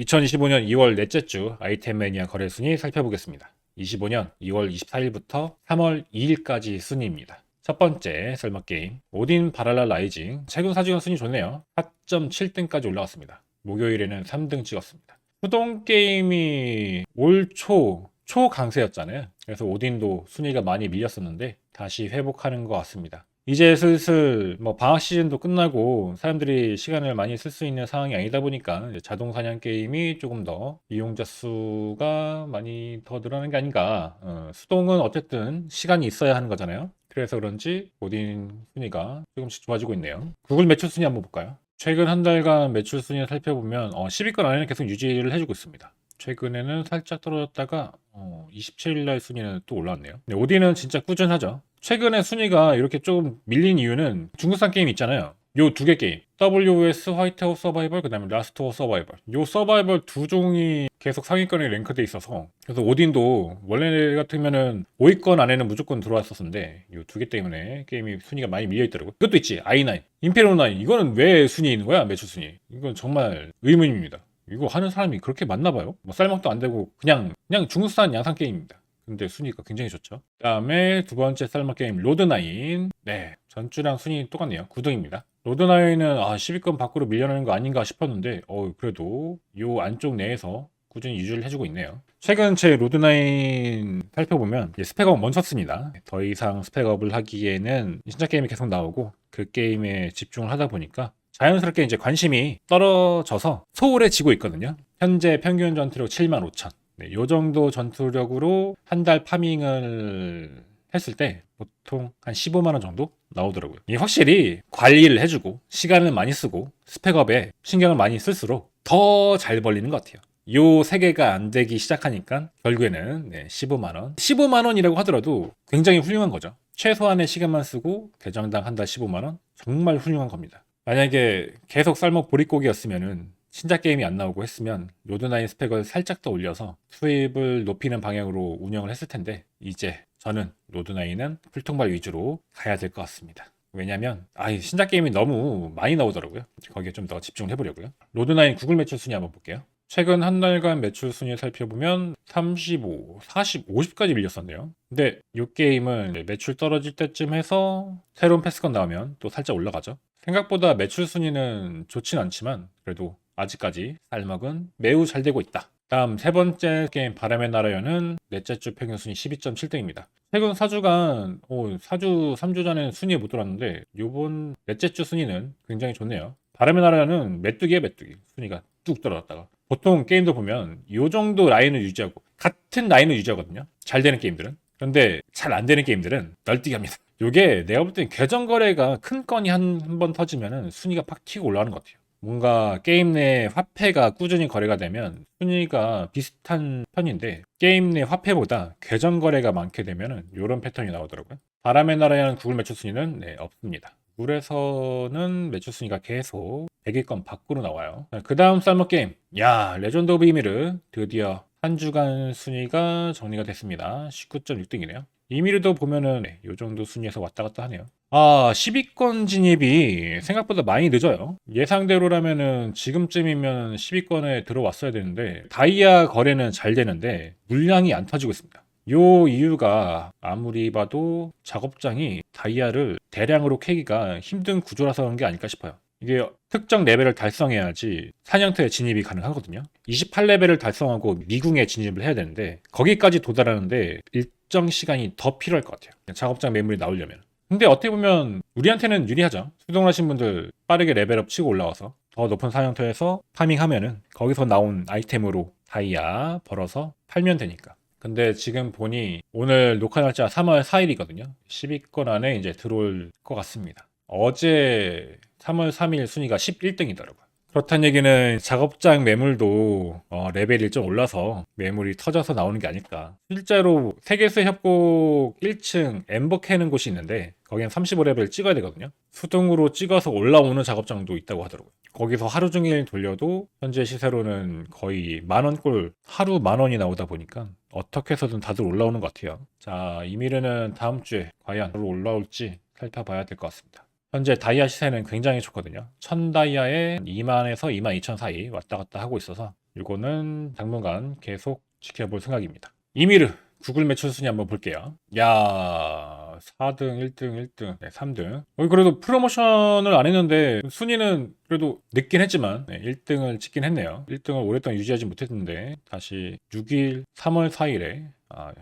2025년 2월 넷째 주 아이템 매니아 거래 순위 살펴보겠습니다. 25년 2월 24일부터 3월 2일까지 순위입니다. 첫 번째 썰막 게임 오딘 바랄라 라이징 최근 사주간 순위 좋네요. 4.7등까지 올라갔습니다. 목요일에는 3등 찍었습니다. 수동 게임이 올초 초강세였잖아요. 그래서 오딘도 순위가 많이 밀렸었는데 다시 회복하는 것 같습니다. 이제 슬슬 뭐 방학 시즌도 끝나고 사람들이 시간을 많이 쓸 수 있는 상황이 아니다 보니까 자동 사냥 게임이 조금 더 이용자 수가 많이 더 늘어나는 게 아닌가. 어, 수동은 어쨌든 시간이 있어야 하는 거잖아요. 그래서 그런지 오딘 순위가 조금씩 좋아지고 있네요. 구글 매출 순위 한번 볼까요? 최근 한 달간 매출 순위를 살펴보면 어, 10위권 안에는 계속 유지를 해주고 있습니다. 최근에는 살짝 떨어졌다가 어, 27일 날 순위는 또 올라왔네요. 네, 오딘은 진짜 꾸준하죠. 최근에 순위가 이렇게 좀 밀린 이유는 중국산 게임 있잖아요. 요 두 개 게임. WOS 화이트아웃 서바이벌 그 다음에 라스트 워 서바이벌. 요 서바이벌 두 종이 계속 상위권에 랭크돼 있어서 그래서 오딘도 원래 같으면은 5위권 안에는 무조건 들어왔었는데 요 두 개 때문에 게임이 순위가 많이 밀려 있더라고요. 그것도 있지. i9, 임페리온 9. 이거는 왜 순위에 있는 거야? 매출 순위. 이건 정말 의문입니다. 이거 하는 사람이 그렇게 많나 봐요. 뭐 쌀먹도 안 되고 그냥 그냥 중국산 양산 게임입니다. 근데 순위가 굉장히 좋죠. 그 다음에 두 번째 쌀먹 게임 로드9. 네, 전주랑 순위 똑같네요. 9등입니다. 로드9은 아 10위권 밖으로 밀려나는 거 아닌가 싶었는데 어 그래도 요 안쪽 내에서 꾸준히 유지를 해주고 있네요. 최근 제 로드9 살펴보면 이제 스펙업 멈췄습니다. 더 이상 스펙업을 하기에는 신작 게임이 계속 나오고 그 게임에 집중을 하다 보니까 자연스럽게 이제 관심이 떨어져서 소홀해지고 있거든요. 현재 평균 전투력 7만 5천. 네, 요 정도 전투력으로 한 달 파밍을 했을 때 보통 한 15만 원 정도 나오더라고요. 이게 확실히 관리를 해주고 시간을 많이 쓰고 스펙업에 신경을 많이 쓸수록 더 잘 벌리는 것 같아요. 요 세 개가 안 되기 시작하니까 결국에는 네, 15만 원. 15만 원이라고 하더라도 굉장히 훌륭한 거죠. 최소한의 시간만 쓰고 대장당 한 달 15만 원 정말 훌륭한 겁니다. 만약에 계속 쌀먹 보릿고기였으면은 신작 게임이 안 나오고 했으면 로드9 스펙을 살짝 더 올려서 수입을 높이는 방향으로 운영을 했을 텐데 이제 저는 로드9은 풀통발 위주로 가야 될 것 같습니다. 왜냐면 아 신작 게임이 너무 많이 나오더라고요. 거기에 좀 더 집중을 해보려고요. 로드9 구글 매출 순위 한번 볼게요. 최근 한 달간 매출 순위 살펴보면 35, 40, 50까지 밀렸었네요. 근데 이 게임은 매출 떨어질 때쯤 해서 새로운 패스건 나오면 또 살짝 올라가죠. 생각보다 매출 순위는 좋진 않지만 그래도 아직까지 쌀먹은 매우 잘 되고 있다. 다음 세 번째 게임 바람의 나라여는 넷째 주 평균 순위 12.7등입니다. 최근 4주간, 오, 4주, 3주 전에 순위에 못 들어왔는데, 요번 넷째 주 순위는 굉장히 좋네요. 바람의 나라는 메뚜기에 메뚜기. 순위가 뚝 떨어졌다가. 보통 게임도 보면, 요 정도 라인을 유지하고, 같은 라인을 유지하거든요. 잘 되는 게임들은. 그런데 잘 안 되는 게임들은 널뛰기 합니다. 요게 내가 볼 땐 계정 거래가 큰 건이 한 번 터지면은 순위가 팍 튀고 올라가는 것 같아요. 뭔가 게임 내 화폐가 꾸준히 거래가 되면 순위가 비슷한 편인데 게임 내 화폐보다 계정 거래가 많게 되면은 이런 패턴이 나오더라고요. 바람의 나라에는 구글 매출 순위는 네, 없습니다. 구글에서는 매출 순위가 계속 100위권 밖으로 나와요. 그 다음 쌀먹 게임. 야, 레전드 오브 이미르 드디어 한 주간 순위가 정리가 됐습니다. 19.6등이네요. 이미르도 보면은 네, 요 정도 순위에서 왔다 갔다 하네요. 아, 10위권 진입이 생각보다 많이 늦어요. 예상대로라면은 지금쯤이면 10위권에 들어왔어야 되는데 다이아 거래는 잘 되는데 물량이 안 터지고 있습니다. 요 이유가 아무리 봐도 작업장이 다이아를 대량으로 캐기가 힘든 구조라서 그런 게 아닐까 싶어요. 이게 특정 레벨을 달성해야지 사냥터에 진입이 가능하거든요. 28레벨을 달성하고 미궁에 진입을 해야 되는데 거기까지 도달하는데 일정 시간이 더 필요할 것 같아요. 작업장 매물이 나오려면. 근데 어떻게 보면 우리한테는 유리하죠. 수동하신 분들 빠르게 레벨업 치고 올라와서 더 높은 사냥터에서 파밍하면은 거기서 나온 아이템으로 다이아 벌어서 팔면 되니까. 근데 지금 보니 오늘 녹화 날짜 3월 4일이거든요. 10위권 안에 이제 들어올 것 같습니다. 어제 3월 3일 순위가 11등이더라고요. 그렇다는 얘기는 작업장 매물도 어, 레벨이 좀 올라서 매물이 터져서 나오는 게 아닐까. 실제로 세계수 협곡 1층 엠버 캐는 곳이 있는데 거기는 35레벨 찍어야 되거든요. 수동으로 찍어서 올라오는 작업장도 있다고 하더라고요. 거기서 하루 종일 돌려도 현재 시세로는 거의 만 원꼴 하루 만 원이 나오다 보니까 어떻게 해서든 다들 올라오는 것 같아요. 자, 이미르는 다음 주에 과연 올라올지 살펴봐야 될 것 같습니다. 현재 다이아 시세는 굉장히 좋거든요. 1000 다이아에 2만에서 2만 2천 사이 왔다 갔다 하고 있어서 이거는 당분간 계속 지켜볼 생각입니다. 이미르 구글 매출 순위 한번 볼게요. 야 4등, 1등, 1등, 네, 3등. 어, 그래도 프로모션을 안 했는데 순위는 그래도 늦긴 했지만 네, 1등을 찍긴 했네요. 1등을 오랫동안 유지하지 못했는데 다시 6일, 3월 4일에 아,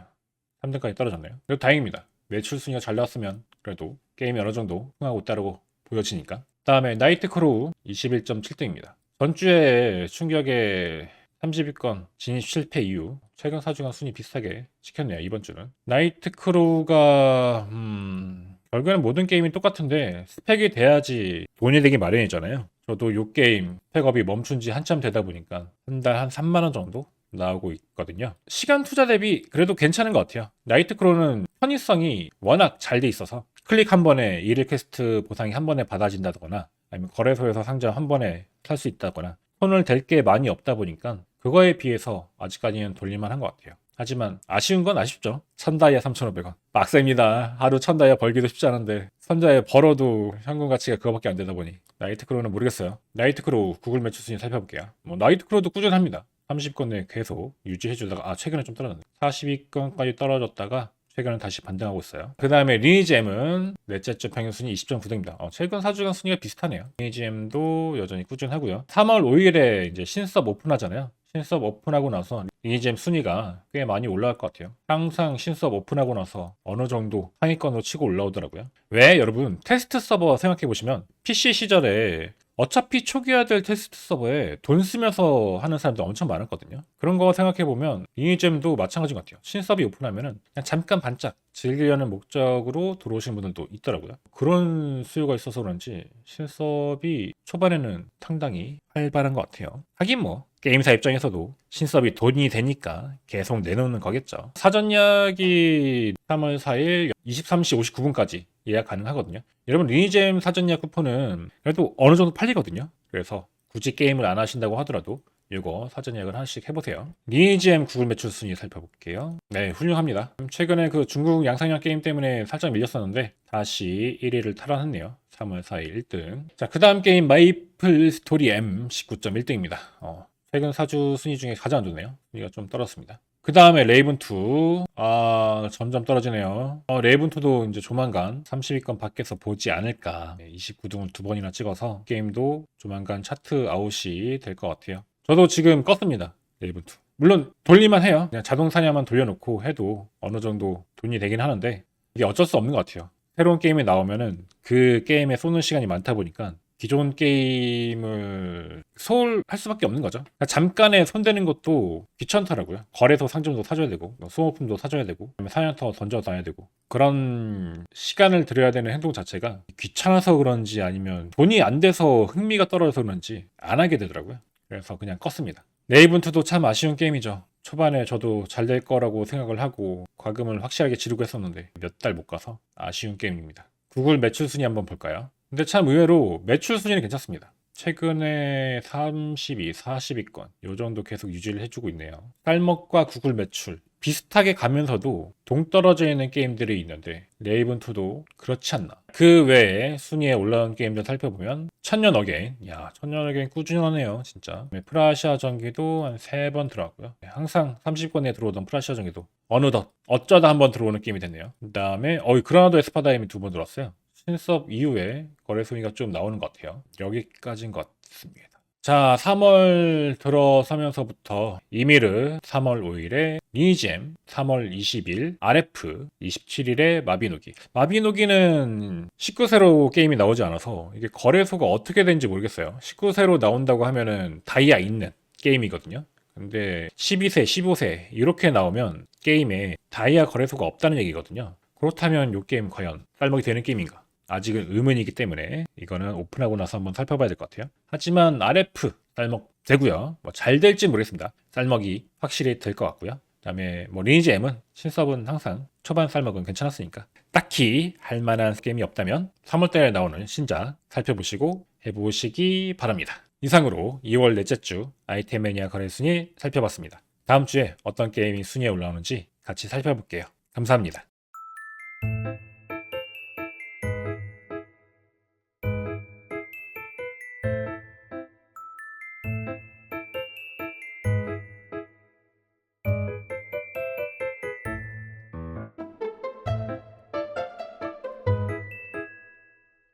3등까지 떨어졌네요. 그래도 다행입니다. 매출 순위가 잘 나왔으면 그래도 게임이 어느 정도 흥하고 있다고 보여지니까. 다음에 나이트 크로우 21.7등입니다. 전주에 충격의 30위권 진입 실패 이후 최근 4주간 순위 비슷하게 지켰네요. 이번 주는. 나이트 크루가 음, 결국에는 모든 게임이 똑같은데 스펙이 돼야지 돈이 되기 마련이잖아요. 저도 요 게임 스펙업이 멈춘 지 한참 되다 보니까 한 달한 3만 원 정도 나오고 있거든요. 시간 투자 대비 그래도 괜찮은 것 같아요. 나이트 크로는 편의성이 워낙 잘 돼 있어서 클릭 한 번에 일일 퀘스트 보상이 한 번에 받아진다거나 아니면 거래소에서 상점 한 번에 살수 있다거나 손을 댈 게 많이 없다 보니까 그거에 비해서 아직까지는 돌릴만 한 것 같아요. 하지만 아쉬운 건 아쉽죠. 천다이아 3,500원. 빡셉니다. 하루 천다이아 벌기도 쉽지 않은데 선자에 벌어도 현금 가치가 그거밖에 안 되다 보니 나이트 크로우는 모르겠어요. 나이트 크로우 구글 매출 순위 살펴볼게요. 뭐 나이트 크로우도 꾸준합니다. 30권 내에 계속 유지해주다가 아 최근에 좀 떨어졌네. 42권까지 떨어졌다가 최근에 다시 반등하고 있어요. 그 다음에 리니지엠은 넷째 주 평균 순위 20.9등입니다. 어, 최근 4주간 순위가 비슷하네요. 리니지엠도 여전히 꾸준하고요. 3월 5일에 이제 신섭 오픈하잖아요. 신섭 오픈하고 나서 리니지엠 순위가 꽤 많이 올라갈 것 같아요. 항상 신섭 오픈하고 나서 어느 정도 상위권으로 치고 올라오더라고요. 왜 여러분 테스트 서버 생각해 보시면 PC 시절에 어차피 초기화될 테스트 서버에 돈 쓰면서 하는 사람들 엄청 많았거든요. 그런 거 생각해 보면 리니잼도 마찬가지인 것 같아요. 신섭이 오픈하면은 그냥 잠깐 반짝 즐기려는 목적으로 들어오신 분들도 있더라고요. 그런 수요가 있어서 그런지 신섭이 초반에는 상당히 활발한 것 같아요. 하긴 뭐 게임사 입장에서도 신섭이 돈이 되니까 계속 내놓는 거겠죠. 사전 예약이 3월 4일 23시 59분까지 예약 가능하거든요. 여러분 리니잼 사전 예약 쿠폰은 그래도 어느 정도 팔리거든요. 그래서 굳이 게임을 안 하신다고 하더라도 이거 사전 예약을 하나씩 해보세요. 리니지엠 구글 매출 순위 살펴볼게요. 네, 훌륭합니다. 최근에 그 중국 양상형 게임 때문에 살짝 밀렸었는데 다시 1위를 탈환했네요. 3월 4일 1등. 자, 그 다음 게임 마이플 스토리 M 19.1등입니다. 어, 최근 4주 순위 중에 가장 안 좋네요. 순위가 좀 떨어졌습니다. 그 다음에 레이븐2. 아, 점점 떨어지네요. 어, 레이븐2도 이제 조만간 30위권 밖에서 보지 않을까. 29등을 두 번이나 찍어서 게임도 조만간 차트 아웃이 될 것 같아요. 저도 지금 껐습니다. 레이븐2. 물론 돌리만 해요. 그냥 자동 사냥만 돌려놓고 해도 어느 정도 돈이 되긴 하는데 이게 어쩔 수 없는 것 같아요. 새로운 게임이 나오면은 그 게임에 쏘는 시간이 많다 보니까 기존 게임을 소홀 할 수밖에 없는 거죠. 그러니까 잠깐에 손대는 것도 귀찮더라고요. 거래소 상점도 사줘야 되고, 뭐 소모품도 사줘야 되고, 사냥터 던져다녀야 되고, 그런 시간을 들여야 되는 행동 자체가 귀찮아서 그런지 아니면 돈이 안 돼서 흥미가 떨어져서 그런지 안 하게 되더라고요. 그래서 그냥 껐습니다. 네이븐트도 참 아쉬운 게임이죠. 초반에 저도 잘 될 거라고 생각을 하고 과금을 확실하게 지르고 했었는데 몇 달 못 가서 아쉬운 게임입니다. 구글 매출 순위 한번 볼까요? 근데 참 의외로 매출 순위는 괜찮습니다. 최근에 32, 40위권 요 정도 계속 유지를 해주고 있네요. 쌀먹과 구글 매출 비슷하게 가면서도 동떨어져 있는 게임들이 있는데 레이븐2도 그렇지 않나. 그 외에 순위에 올라온 게임들 살펴보면 천년 어게인, 야 천년 어게인 꾸준하네요 진짜. 네, 프라시아 전기도 한 세 번 들어왔고요. 네, 항상 30권에 들어오던 프라시아 전기도 어느덧 어쩌다 한 번 들어오는 게임이 됐네요. 그 다음에 어이 그라나도 에스파다임이 두 번 들어왔어요. 신섭 이후에 거래 순위가 좀 나오는 것 같아요. 여기까지인 것 같습니다. 자, 3월 들어서면서부터 이미르 3월 5일에 니잼 3월 20일 RF 27일에 마비노기. 마비노기는 19세로 게임이 나오지 않아서 이게 거래소가 어떻게 되는지 모르겠어요. 19세로 나온다고 하면은 다이아 있는 게임이거든요. 근데 12세, 15세 이렇게 나오면 게임에 다이아 거래소가 없다는 얘기거든요. 그렇다면 이 게임 과연 쌀먹이 되는 게임인가? 아직은 의문이기 때문에 이거는 오픈하고 나서 한번 살펴봐야 될 것 같아요. 하지만 RF 쌀먹 되고요. 뭐 잘 될지 모르겠습니다. 쌀먹이 확실히 될 것 같고요. 그다음에 뭐 리니지 M은 신섭은 항상 초반 쌀먹은 괜찮았으니까 딱히 할 만한 게임이 없다면 3월달에 나오는 신작 살펴보시고 해보시기 바랍니다. 이상으로 2월 넷째 주 아이템 매니아 거래 순위 살펴봤습니다. 다음 주에 어떤 게임이 순위에 올라오는지 같이 살펴볼게요. 감사합니다.